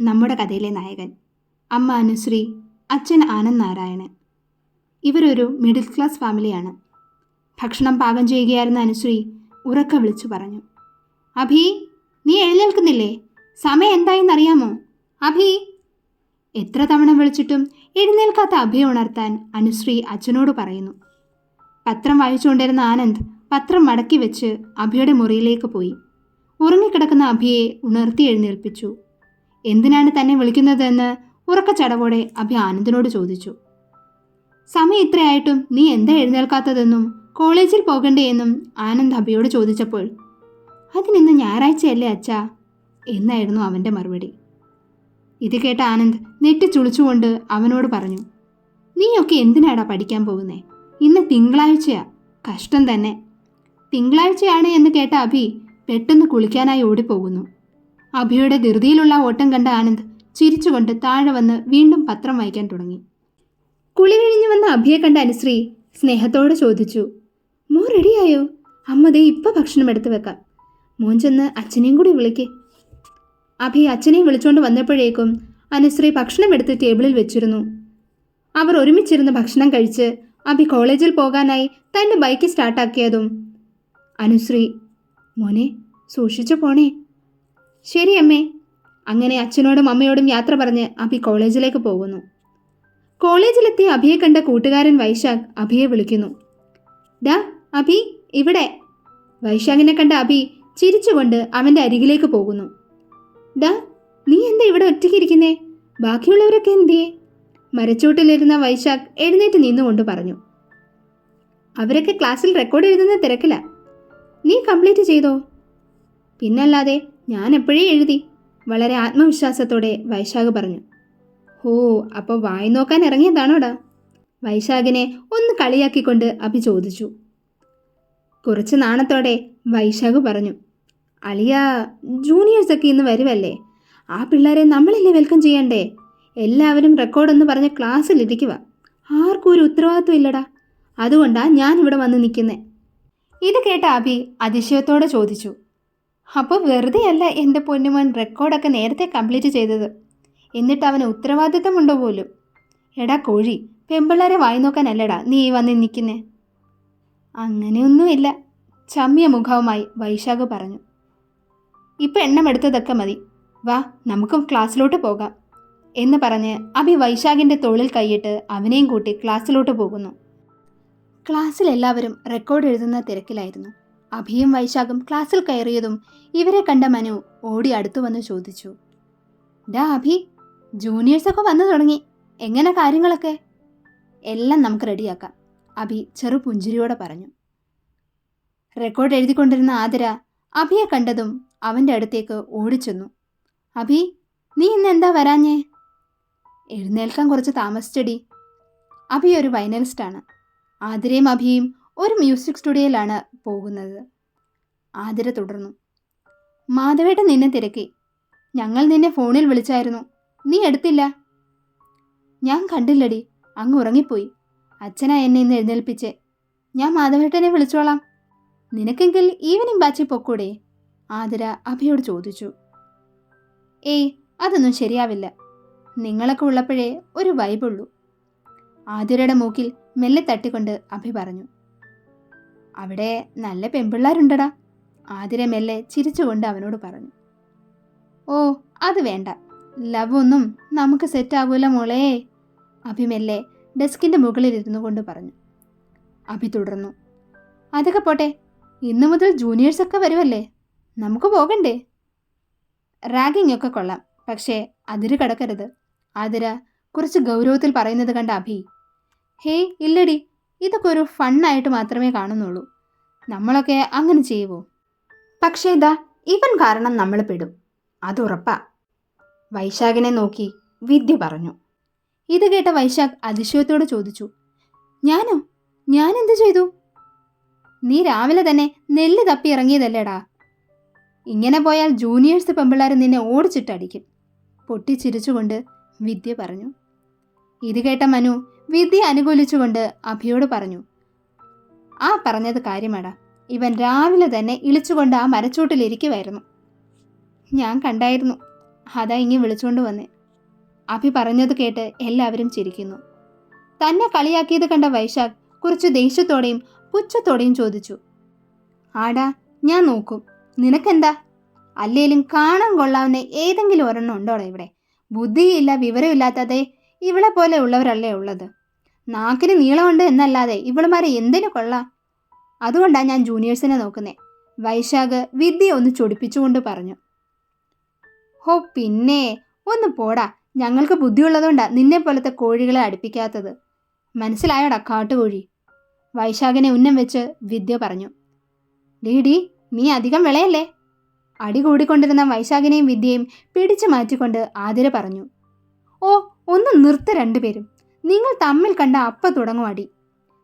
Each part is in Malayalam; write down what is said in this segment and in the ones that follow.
നമ്മുടെ കഥയിലെ നായകൻ. അമ്മ അനുശ്രീ അച്ഛൻ ആനന്ദ് നാരായണൻ. ഇവരൊരു മിഡിൽ ക്ലാസ് ഫാമിലിയാണ്. ഭക്ഷണം പാകം ചെയ്യുകയായിരുന്ന അനുശ്രീ ഉറക്ക വിളിച്ചു പറഞ്ഞു. അഭി നീ എഴുന്നേൽക്കുന്നില്ലേ? സമയം എന്തായെന്നറിയാമോ? അഭി. എത്ര തവണ വിളിച്ചിട്ടും എഴുന്നേൽക്കാത്ത അഭിയെ ഉണർത്താൻ അനുശ്രീ അച്ഛനോട് പറയുന്നു. പത്രം വായിച്ചുകൊണ്ടിരുന്ന ആനന്ദ് പത്രം മടക്കി വെച്ച് അഭിയുടെ മുറിയിലേക്ക് പോയി. ഉറങ്ങിക്കിടക്കുന്ന അഭിയെ ഉണർത്തി എഴുന്നേൽപ്പിച്ചു. എന്തിനാണ് തന്നെ വിളിക്കുന്നതെന്ന് ഉറക്കച്ചടവോടെ അഭി ആനന്ദിനോട് ചോദിച്ചു. സമയം ഇത്രയായിട്ടും നീ എന്താ എഴുന്നേൽക്കാത്തതെന്നും കോളേജിൽ പോകണ്ടേയെന്നും ആനന്ദ് അഭിയോട് ചോദിച്ചപ്പോൾ അതിനിന്ന് ഞായറാഴ്ചയല്ലേ അച്ഛാ? എന്നായിരുന്നു അവന്റെ മറുപടി. ഇത് കേട്ട ആനന്ദ് നെറ്റി ചുളിച്ചുകൊണ്ട് അവനോട് പറഞ്ഞു നീയൊക്കെ എന്തിനാടാ പഠിക്കാൻ പോകുന്നേ? ഇന്ന് തിങ്കളാഴ്ചയാ കഷ്ടം തന്നെ. തിങ്കളാഴ്ചയാണ് എന്ന് കേട്ട അഭി പെട്ടെന്ന് കുളിക്കാനായി ഓടിപ്പോകുന്നു. അഭിയുടെ ധൃതിയിലുള്ള ഓട്ടം കണ്ട ആനന്ദ് ചിരിച്ചുകൊണ്ട് താഴെ വന്ന് വീണ്ടും പത്രം വായിക്കാൻ തുടങ്ങി. കുളി കഴിഞ്ഞു വന്ന അഭിയെ കണ്ട അനുശ്രീ സ്നേഹത്തോടെ ചോദിച്ചു മോ റെഡിയായോ? അമ്മ ദേ ഇപ്പം ഭക്ഷണം എടുത്തു വെക്കാം. മോൻ ചെന്ന് അച്ഛനെയും കൂടി വിളിക്ക്. അഭി അച്ഛനെ വിളിച്ചുകൊണ്ട് വന്നപ്പോഴേക്കും അനുശ്രീ ഭക്ഷണം എടുത്ത് ടേബിളിൽ വെച്ചിരുന്നു. അവർ ഒരുമിച്ചിരുന്ന് ഭക്ഷണം കഴിച്ച് അഭി കോളേജിൽ പോകാനായി തന്റെ ബൈക്ക് സ്റ്റാർട്ടാക്കിയതും അനുശ്രീ മോനെ സൂക്ഷിച്ചു പോണേ. ശരി അമ്മേ അങ്ങനെ അച്ഛനോടും അമ്മയോടും യാത്ര പറഞ്ഞ് അഭി കോളേജിലേക്ക് പോകുന്നു. കോളേജിലെത്തി അഭിയെ കണ്ട കൂട്ടുകാരൻ വൈശാഖ് അഭിയെ വിളിക്കുന്നു. ഡാ അഭി ഇവിടെ. വൈശാഖിനെ കണ്ട അഭി ചിരിച്ചുകൊണ്ട് അവന്റെ അരികിലേക്ക് പോകുന്നു. ഡാ നീ എന്താ ഇവിടെ ഒറ്റയ്ക്കിരിക്കുന്നേ ബാക്കിയുള്ളവരൊക്കെ എന്തിയേ? മരച്ചൂട്ടിലിരുന്ന വൈശാഖ് എഴുന്നേറ്റ് നിന്നുകൊണ്ട് പറഞ്ഞു. അവരൊക്കെ ക്ലാസ്സിൽ റെക്കോർഡ് എഴുതുന്ന തിരക്കില. നീ കംപ്ലീറ്റ് ചെയ്തോ? പിന്നല്ലാതെ ഞാൻ എപ്പോഴേ എഴുതി? വളരെ ആത്മവിശ്വാസത്തോടെ വൈശാഖ് പറഞ്ഞു. ഓ അപ്പോൾ വായി നോക്കാൻ ഇറങ്ങിയതാണോടാ? വൈശാഖിനെ ഒന്ന് കളിയാക്കിക്കൊണ്ട് അഭി ചോദിച്ചു. കുറച്ച് നാണത്തോടെ വൈശാഖ് പറഞ്ഞു. അളിയ ജൂനിയേഴ്സൊക്കെ ഇന്ന് വരുമല്ലേ ആ പിള്ളേരെ നമ്മളല്ലേ വെൽക്കം ചെയ്യണ്ടേ? എല്ലാവരും റെക്കോർഡെന്ന് പറഞ്ഞ് ക്ലാസ്സിലിരിക്കുക ആർക്കും ഒരു ഉത്തരവാദിത്വം ഇല്ലടാ. അതുകൊണ്ടാ ഞാൻ ഇവിടെ വന്ന് നിൽക്കുന്നേ. ഇത് കേട്ട അഭി അതിശയത്തോടെ ചോദിച്ചു. അപ്പോൾ വെറുതെ അല്ല എന്റെ പൊന്നുമോൻ റെക്കോർഡൊക്കെ നേരത്തെ കംപ്ലീറ്റ് ചെയ്തത്. എന്നിട്ട് അവന് ഉത്തരവാദിത്തമുണ്ടോ പോലും? എടാ കോഴി പെമ്പിള്ളേരെ വായി നോക്കാനല്ലടാ നീ വന്ന് നിൽക്കുന്നേ. അങ്ങനെയൊന്നുമില്ല ചമ്മിയ മുഖവുമായി വൈശാഖ് പറഞ്ഞു. ഇപ്പം എണ്ണമെടുത്തതൊക്കെ മതി. വാ നമുക്കും ക്ലാസ്സിലോട്ട് പോകാം എന്ന് പറഞ്ഞ് അഭി വൈശാഖിന്റെ തോളിൽ കൈയിട്ട് അവനെയും കൂട്ടി ക്ലാസ്സിലോട്ട് പോകുന്നു. ക്ലാസ്സിൽ എല്ലാവരും റെക്കോർഡ് എഴുതുന്ന തിരക്കിലായിരുന്നു. അഭിയും വൈശാഖും ക്ലാസ്സിൽ കയറിയതും ഇവരെ കണ്ട മനു ഓടി അടുത്തു വന്ന് ചോദിച്ചു. ഡാ അഭി ജൂനിയേഴ്സൊക്കെ വന്നു തുടങ്ങി. എങ്ങനെ കാര്യങ്ങളൊക്കെ? എല്ലാം നമുക്ക് റെഡിയാക്കാം അഭി ചെറു പുഞ്ചിരിയോടെ പറഞ്ഞു. റെക്കോർഡ് എഴുതിക്കൊണ്ടിരുന്ന ആതിര അഭിയെ കണ്ടതും അവന്റെ അടുത്തേക്ക് ഓടിച്ചെന്നു. അഭി നീ ഇന്ന് എന്താ വരാഞ്ഞേ? എഴുന്നേൽക്കാൻ കുറച്ച് താമസിച്ചടി. അഭി ഒരു വൈനലിസ്റ്റാണ് ആതിരയും അഭിയും ഒരു മ്യൂസിക് സ്റ്റുഡിയോയിലാണ് പോകുന്നത്. ആതിര തുടർന്നു. മാധവേട്ടൻ നിന്നെ തിരക്കി. ഞങ്ങൾ നിന്നെ ഫോണിൽ വിളിച്ചായിരുന്നു. നീ എടുത്തില്ല. ഞാൻ കണ്ടില്ലടി. അങ്ങ് ഉറങ്ങിപ്പോയി. അച്ഛനാ എന്നെ ഇന്ന് എഴുന്നേൽപ്പിച്ച്. ഞാൻ മാധവേട്ടനെ വിളിച്ചോളാം. നിനക്കെങ്കിൽ ഈവനിങ് ബാച്ചിൽ പൊക്കൂടെ? ആതിര അഭിയോട് ചോദിച്ചു. ഏയ് അതൊന്നും ശരിയാവില്ല. നിങ്ങളൊക്കെ ഉള്ളപ്പോഴേ ഒരു വൈബുള്ളൂ. ആതിരയുടെ മൂക്കിൽ മെല്ലെ തട്ടിക്കൊണ്ട് അഭി പറഞ്ഞു. അവിടെ നല്ല പെമ്പിള്ളാരുണ്ടടാ ആതിര മെല്ലെ ചിരിച്ചുകൊണ്ട് അവനോട് പറഞ്ഞു. ഓ അത് വേണ്ട. ലവ് ഒന്നും നമുക്ക് സെറ്റാവൂല മോളെ. അഭിമെല്ലെ അഭി മെല്ലെ ഡെസ്കിന്റെ മുകളിൽ ഇരുന്നു കൊണ്ട് പറഞ്ഞു. അഭി തുടർന്നു. അതൊക്കെ പോട്ടെ ഇന്നു മുതൽ ജൂനിയേഴ്സൊക്കെ വരുമല്ലേ നമുക്ക് പോകണ്ടേ? റാഗിംഗ് ഒക്കെ കൊള്ളാം പക്ഷേ അതിര് കടക്കരുത്. അതിര കുറച്ച് ഗൗരവത്തിൽ പറയുന്നത് കണ്ട അഭി. ഹേയ് ഇല്ലടി. ഇതൊക്കെ ഒരു ഫണ്ണായിട്ട് മാത്രമേ കാണുന്നുള്ളൂ. നമ്മളൊക്കെ അങ്ങനെ ചെയ്യുവോ? പക്ഷേ ഇതാ ഇവൻ കാരണം നമ്മൾ പെടും. അതുറപ്പാ വൈശാഖിനെ നോക്കി വിദ്യ പറഞ്ഞു. ഇത് കേട്ട വൈശാഖ് അതിശയത്തോട് ചോദിച്ചു ഞാനോ? ഞാൻ എന്ത് ചെയ്തു? നീ രാവിലെ തന്നെ നെല്ല് തപ്പി ഇറങ്ങിയതല്ലേടാ? ഇങ്ങനെ പോയാൽ ജൂനിയേഴ്സ് പെമ്പിള്ളാർ നിന്നെ ഓടിച്ചിട്ടടിക്കും. പൊട്ടിച്ചിരിച്ചുകൊണ്ട് വിദ്യ പറഞ്ഞു ഇത് കേട്ട മനു വിദ്യ അനുകൂലിച്ചുകൊണ്ട് അഭിയോട് പറഞ്ഞു ആ പറഞ്ഞത് കാര്യമാടാ. ഇവൻ രാവിലെ തന്നെ ഇളിച്ചുകൊണ്ട് ആ മരച്ചൂട്ടിലിരിക്കുമായിരുന്നു ഞാൻ കണ്ടായിരുന്നു. അതാ ഇങ്ങി വിളിച്ചുകൊണ്ട് വന്നേ. അഭി പറഞ്ഞത് കേട്ട് എല്ലാവരും ചിരിക്കുന്നു. തന്നെ കളിയാക്കിയത് കണ്ട വൈശാഖ് കുറച്ച് ദേഷ്യത്തോടെയും പുച്ഛത്തോടെയും ചോദിച്ചു ആടാ ഞാൻ നോക്കും. നിനക്കെന്താ? അല്ലേലും കാണാൻ കൊള്ളാവുന്ന ഏതെങ്കിലും ഒരെണ്ണം ഉണ്ടോടാ ഇവിടെ? ബുദ്ധിയില്ല വിവരമില്ലാത്തതേ ഇവളെ പോലെ ഉള്ളവരല്ലേ ഉള്ളത്? നാക്കിന് നീളമുണ്ട് എന്നല്ലാതെ ഇവളുമാരെ എന്തിനു കൊള്ളാം? അതുകൊണ്ടാണ് ഞാൻ ജൂനിയേഴ്സിനെ നോക്കുന്നേ. വൈശാഖ് വിദ്യ ഒന്ന് ചൊടിപ്പിച്ചുകൊണ്ട് പറഞ്ഞു. ഹോ പിന്നെ. ഒന്ന് പോടാ. ഞങ്ങൾക്ക് ബുദ്ധിയുള്ളതുകൊണ്ടാ നിന്നെ പോലത്തെ കോഴികളെ അടുപ്പിക്കാത്തത്. മനസ്സിലായോടാ കാട്ടുകോഴി? വൈശാഖിനെ ഉന്നം വെച്ച് വിദ്യ പറഞ്ഞു. ഡീഡി നീ അധികം വിളയല്ലേ? അടി കൂടിക്കൊണ്ടിരുന്ന വൈശാഖിനെയും വിദ്യയും പിടിച്ചു മാറ്റിക്കൊണ്ട് ആതിര പറഞ്ഞു. ഓ ഒന്ന് നിർത്ത രണ്ടുപേരും. നിങ്ങൾ തമ്മിൽ കണ്ട അപ്പ തുടങ്ങും അടി.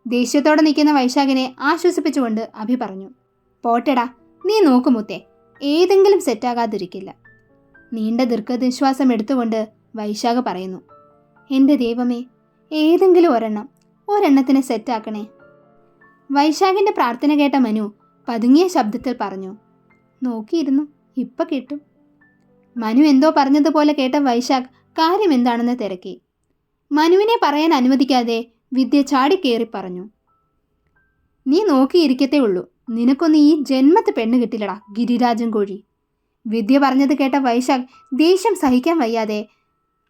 ദേഷ്യത്തോടെ നിൽക്കുന്ന വൈശാഖിനെ ആശ്വസിപ്പിച്ചുകൊണ്ട് അഭി പറഞ്ഞു പോട്ടെടാ നീ നോക്കുമുത്തേ ഏതെങ്കിലും സെറ്റാകാതിരിക്കില്ല നീണ്ട ദീർഘനിശ്വാസം എടുത്തുകൊണ്ട് വൈശാഖ പറയുന്നു എന്റെ ദൈവമേ ഏതെങ്കിലും ഒരെണ്ണം ഒരെണ്ണത്തിനെ സെറ്റാക്കണേ വൈശാഖിന്റെ പ്രാർത്ഥന കേട്ട മനു പതുങ്ങിയ ശബ്ദത്തിൽ പറഞ്ഞു നോക്കിയിരുന്നു ഇപ്പൊ കിട്ടും. മനു എന്തോ പറഞ്ഞതുപോലെ കേട്ട വൈശാഖ് കാര്യം എന്താണെന്ന് തിരക്കി. മനുവിനെ പറയാൻ അനുവദിക്കാതെ വിദ്യ ചാടിക്കേറി പറഞ്ഞു. നീ നോക്കിയിരിക്കത്തേ ഉള്ളൂ. നിനക്കൊന്ന് ഈ ജന്മത്ത് പെണ്ണ് കിട്ടില്ലടാ ഗിരിരാജൻ കോഴി. വിദ്യ പറഞ്ഞത് കേട്ട വൈശാഖ് ദേഷ്യം സഹിക്കാൻ വയ്യാതെ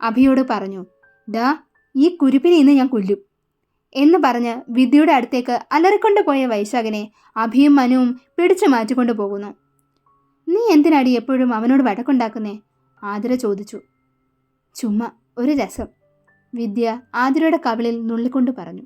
അഭിയോട് പറഞ്ഞു ഡാ ഈ കുരുപ്പിനെ ഇന്ന് ഞാൻ കൊല്ലും. എന്ന് പറഞ്ഞ് വിദ്യയുടെ അടുത്തേക്ക് അലറിക്കൊണ്ട് പോയ വൈശാഖിനെ അഭിയും മനുവും പിടിച്ചു മാറ്റിക്കൊണ്ടു പോകുന്നു. നീ എന്തിനാടി എപ്പോഴും അവനോട് വഴക്കുണ്ടാക്കുന്നേ? ആതിര ചോദിച്ചു. ചുമ്മാ ഒരു രസം. വിദ്യ ആതിരയുടെ കവിളിൽ നുള്ളിക്കൊണ്ട് പറഞ്ഞു.